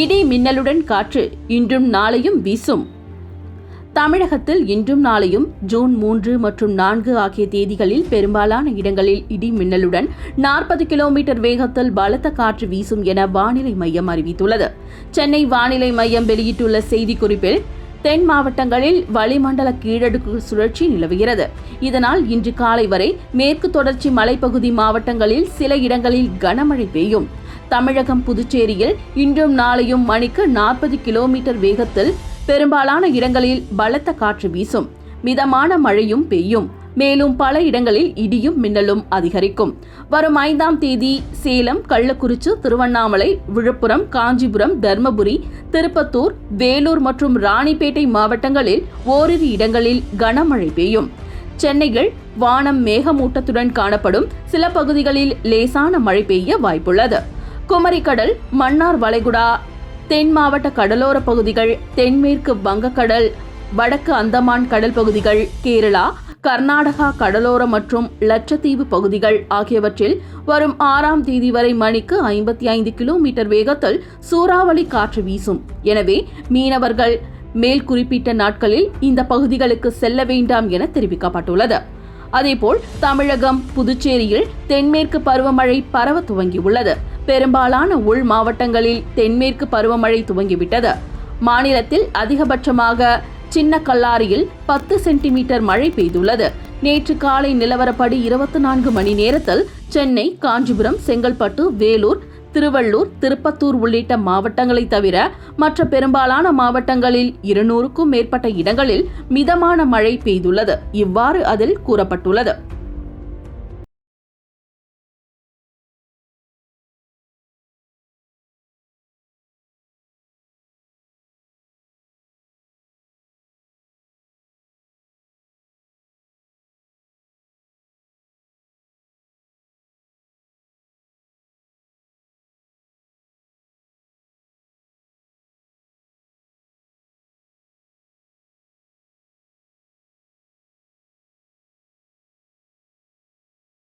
இடி மின்னலுடன் காற்று இன்றும் நாளையும் வீசும். தமிழகத்தில் இன்றும் நாளையும் ஜூன் மூன்று மற்றும் நான்கு ஆகிய தேதிகளில் பெரும்பாலான இடங்களில் இடி மின்னலுடன் நாற்பது கிலோமீட்டர் வேகத்தில் பலத்த காற்று வீசும் என வானிலை மையம் அறிவித்துள்ளது. சென்னை வானிலை மையம் வெளியிட்டுள்ள செய்திக்குறிப்பில் தென் மாவட்டங்களில் வளிமண்டல கீழடுக்கு சுழற்சி நிலவுகிறது. இதனால் இன்று காலை வரை மேற்கு தொடர்ச்சி மலைப்பகுதி மாவட்டங்களில் சில இடங்களில் கனமழை பெய்யும். தமிழகம் புதுச்சேரியில் இன்றும் நாளையும் மணிக்கு நாற்பது கிலோமீட்டர் வேகத்தில் பெரும்பாலான இடங்களில் பலத்த காற்று வீசும். மிதமான மழையும் பெய்யும். மேலும் பல இடங்களில் இடியும் மின்னலும் அதிகரிக்கும். வரும் ஐந்தாம் தேதி சேலம் கள்ளக்குறிச்சி திருவண்ணாமலை விழுப்புரம் காஞ்சிபுரம் தர்மபுரி திருப்பத்தூர் வேலூர் மற்றும் ராணிப்பேட்டை மாவட்டங்களில் ஓரிரு இடங்களில் கனமழை பெய்யும். சென்னையில் வானம் மேகமூட்டத்துடன் காணப்படும். சில பகுதிகளில் லேசான மழை பெய்ய வாய்ப்புள்ளது. குமரிக்கடல் மன்னார் வளைகுடா தென் மாவட்ட கடலோர பகுதிகள் தென்மேற்கு வங்கக்கடல் வடக்கு அந்தமான் கடல் பகுதிகள் கேரளா கர்நாடகா கடலோர மற்றும் லட்சத்தீவு பகுதிகள் ஆகியவற்றில் வரும் ஆறாம் தேதி வரை மணிக்கு ஐம்பத்தி ஐந்து கிலோமீட்டர் வேகத்தில் சூறாவளி காற்று வீசும். எனவே மீனவர்கள் மேல் குறிப்பிட்ட நாட்களில் இந்த பகுதிகளுக்கு செல்ல வேண்டாம் என தெரிவிக்கப்பட்டுள்ளது. அதேபோல் தமிழகம் புதுச்சேரியில் தென்மேற்கு பருவமழை பரவ துவங்கியுள்ளது. பெரும்பாலான உள் மாவட்டங்களில் தென்மேற்கு பருவமழை துவங்கிவிட்டது. மாநிலத்தில் அதிகபட்சமாக சின்ன கல்லாரியில் பத்து சென்டிமீட்டர் மழை பெய்துள்ளது. நேற்று காலை நிலவரப்படி இருபத்தி நான்கு மணி நேரத்தில் சென்னை காஞ்சிபுரம் செங்கல்பட்டு வேலூர் திருவள்ளூர் திருப்பத்தூர் உள்ளிட்ட மாவட்டங்களை தவிர மற்ற பெரும்பாலான மாவட்டங்களில் இருநூறுக்கும் மேற்பட்ட இடங்களில் மிதமான மழை பெய்துள்ளது. இவ்வாறு அதில் கூறப்பட்டுள்ளது.